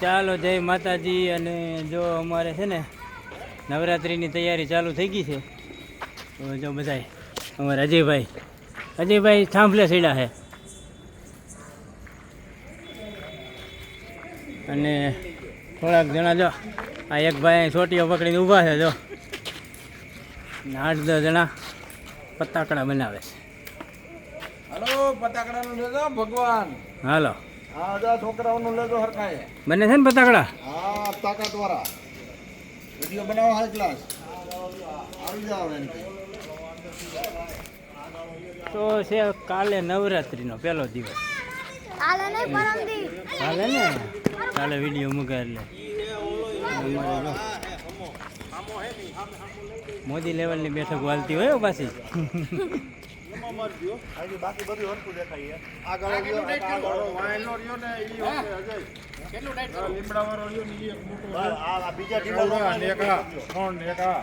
ચાલો જય માતાજી અને જો અમારે છે ને નવરાત્રિની તૈયારી ચાલુ થઈ ગઈ છે. તો જો બધાય અમારે અજયભાઈ અજયભાઈ થાંભલે સીડા છે. અને થોડાક જણા જો આ એક ભાઈ અહીં ચોટીઓ પકડીને ઊભા છે જો. આઠ દસ જણા પતાકડા બનાવે છે. હાલો પતાકડાનું ભગવાન. હાલો. હા જા છોકરાઓનું લેજો હરખાએ બને છે ને પતાકડા હા તાકાત વાળા વીડિયો બનાવો હાઈ ક્લાસ આવી જાવ એમ તો છે કાલે નવરાત્રિનો પહેલો દિવસ. કાલે કાલે ને? કાલે વીડિયો મૂકે એટલે. મોદી લેવલની બેઠક વાલતી હોય હો પાછી બાકી બધું હરખું દેખાય આગળ આગળ વાયલો રહ્યો ને એ વખતે અજય. લીમડા વાળો રહ્યો ને ઈ એક મોટો. આ બીજા ટીમો ત્રણ એક આ, ત્રણ એક. આ.